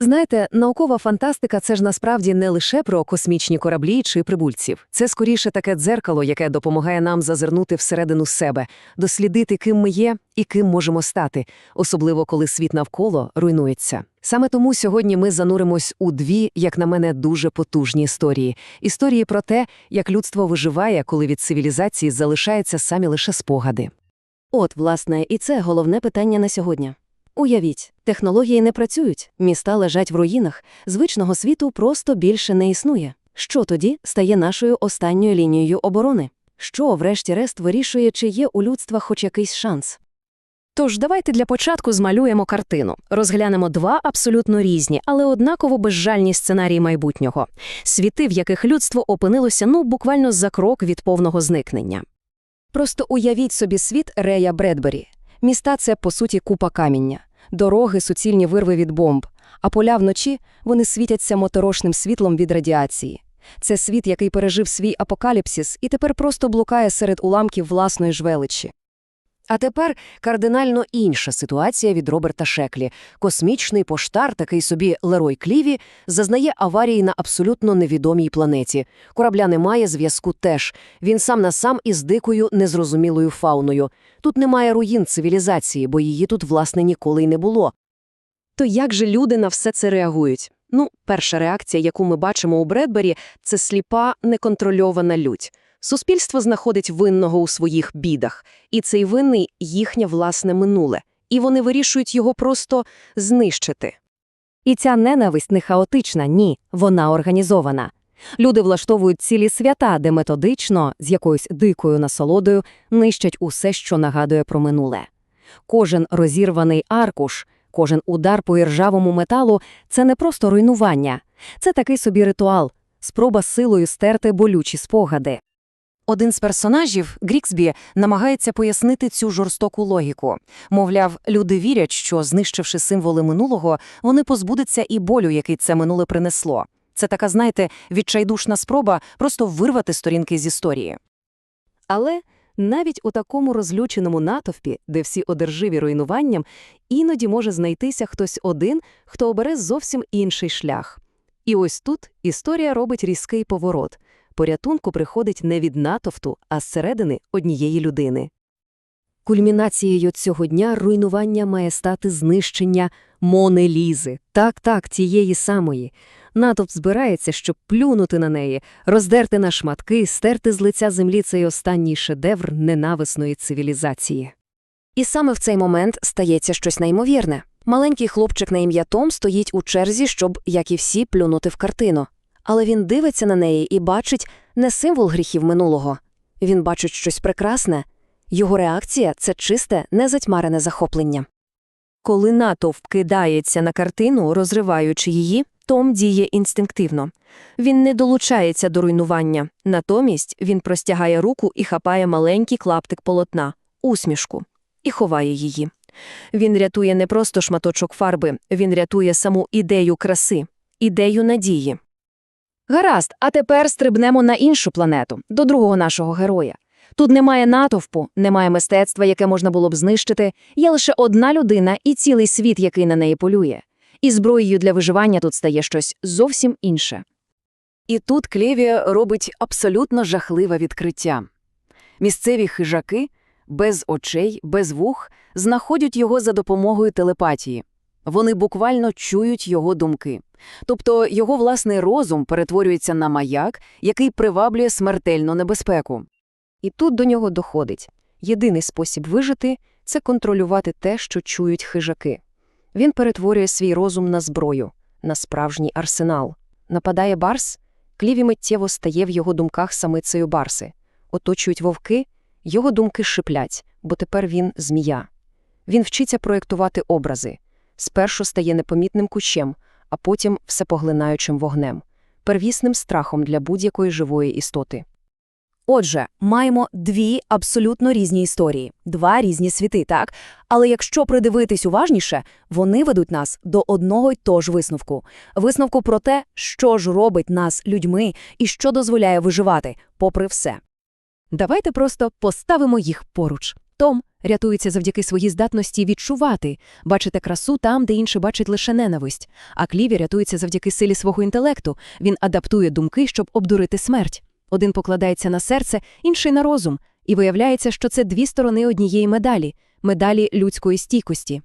Знаєте, наукова фантастика це ж насправді не лише про космічні кораблі чи прибульців. Це скоріше таке дзеркало, яке допомагає нам зазирнути всередину себе, дослідити, ким ми є і ким можемо стати, особливо коли світ навколо руйнується. Саме тому сьогодні ми зануримось у дві, як на мене, дуже потужні історії. Історії про те, як людство виживає, коли від цивілізації залишаються самі лише спогади. От, власне, і це головне питання на сьогодні. Уявіть, технології не працюють, міста лежать в руїнах, звичного світу просто більше не існує. Що тоді стає нашою останньою лінією оборони? Що, врешті-решт, вирішує, чи є у людства хоч якийсь шанс? Тож давайте для початку змалюємо картину. Розглянемо два абсолютно різні, але однаково безжальні сценарії майбутнього. Світи, в яких людство опинилося ну буквально за крок від повного зникнення. Просто уявіть собі світ Рея Бредбері. Міста це, по суті, купа каміння. Дороги, суцільні вирви від бомб. А поля вночі вони світяться моторошним світлом від радіації. Це світ, який пережив свій апокаліпсис і тепер просто блукає серед уламків власної ж величі. А тепер кардинально інша ситуація від Роберта Шеклі. Космічний поштар, такий собі Лерой Кліві, зазнає аварії на абсолютно невідомій планеті. Корабля немає, зв'язку теж. Він сам на сам із дикою, незрозумілою фауною. Тут немає руїн цивілізації, бо її тут, власне, ніколи й не було. То як же люди на все це реагують? Ну, перша реакція, яку ми бачимо у Бредбері, це сліпа, неконтрольована лють. Суспільство знаходить винного у своїх бідах, і цей винний – їхнє власне минуле, і вони вирішують його просто знищити. І ця ненависть не хаотична, ні, вона організована. Люди влаштовують цілі свята, де методично, з якоюсь дикою насолодою, нищать усе, що нагадує про минуле. Кожен розірваний аркуш, кожен удар по іржавому металу – це не просто руйнування, це такий собі ритуал, спроба силою стерти болючі спогади. Один з персонажів, Гріксбі, намагається пояснити цю жорстоку логіку. Мовляв, люди вірять, що, знищивши символи минулого, вони позбудуться і болю, який це минуле принесло. Це така, знаєте, відчайдушна спроба просто вирвати сторінки з історії. Але навіть у такому розлюченому натовпі, де всі одерживі руйнуванням, іноді може знайтися хтось один, хто обере зовсім інший шлях. І ось тут історія робить різкий поворот. Порятунку приходить не від натовту, а зсередини однієї людини. Кульмінацією цього дня руйнування має стати знищення Мони Лізи. Так-так, тієї самої. Натовп збирається, щоб плюнути на неї, роздерти на шматки, стерти з лиця землі цей останній шедевр ненависної цивілізації. І саме в цей момент стається щось неймовірне. Маленький хлопчик на ім'я Том стоїть у черзі, щоб, як і всі, плюнути в картину. Але він дивиться на неї і бачить не символ гріхів минулого. Він бачить щось прекрасне. Його реакція це чисте, незатьмарене захоплення. Коли натовп кидається на картину, розриваючи її, Том діє інстинктивно. Він не долучається до руйнування, натомість він простягає руку і хапає маленький клаптик полотна, усмішку, і ховає її. Він рятує не просто шматочок фарби, він рятує саму ідею краси, ідею надії. Гаразд, а тепер стрибнемо на іншу планету, до другого нашого героя. Тут немає натовпу, немає мистецтва, яке можна було б знищити, є лише одна людина і цілий світ, який на неї полює. І зброєю для виживання тут стає щось зовсім інше. І тут Клеві робить абсолютно жахливе відкриття. Місцеві хижаки, без очей, без вух, знаходять його за допомогою телепатії. Вони буквально чують його думки. Тобто його власний розум перетворюється на маяк, який приваблює смертельну небезпеку. І тут до нього доходить. Єдиний спосіб вижити – це контролювати те, що чують хижаки. Він перетворює свій розум на зброю, на справжній арсенал. Нападає барс, кліві миттєво стає в його думках самицею барси. Оточують вовки, його думки шиплять, бо тепер він змія. Він вчиться проєктувати образи. Спершу стає непомітним кущем, а потім всепоглинаючим вогнем, первісним страхом для будь-якої живої істоти. Отже, маємо дві абсолютно різні історії, два різні світи, так? Але якщо придивитись уважніше, вони ведуть нас до одного й того ж висновку. Висновку про те, що ж робить нас людьми і що дозволяє виживати, попри все. Давайте просто поставимо їх поруч. Том рятується завдяки своїй здатності відчувати, бачити красу там, де інші бачать лише ненависть. А Кліві рятується завдяки силі свого інтелекту. Він адаптує думки, щоб обдурити смерть. Один покладається на серце, інший на розум. І виявляється, що це дві сторони однієї медалі медалі людської стійкості.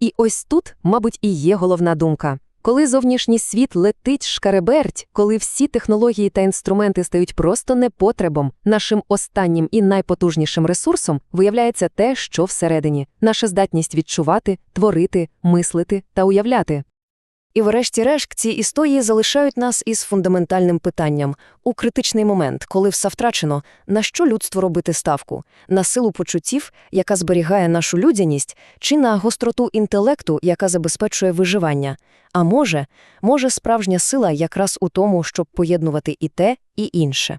І ось тут, мабуть, і є головна думка. Коли зовнішній світ летить шкареберть, коли всі технології та інструменти стають просто непотребом, нашим останнім і найпотужнішим ресурсом виявляється те, що всередині наша здатність відчувати, творити, мислити та уявляти. І врешті-решт ці історії залишають нас із фундаментальним питанням у критичний момент, коли все втрачено, на що людство робити ставку? На силу почуттів, яка зберігає нашу людяність, чи на гостроту інтелекту, яка забезпечує виживання? А може, може справжня сила якраз у тому, щоб поєднувати і те, і інше.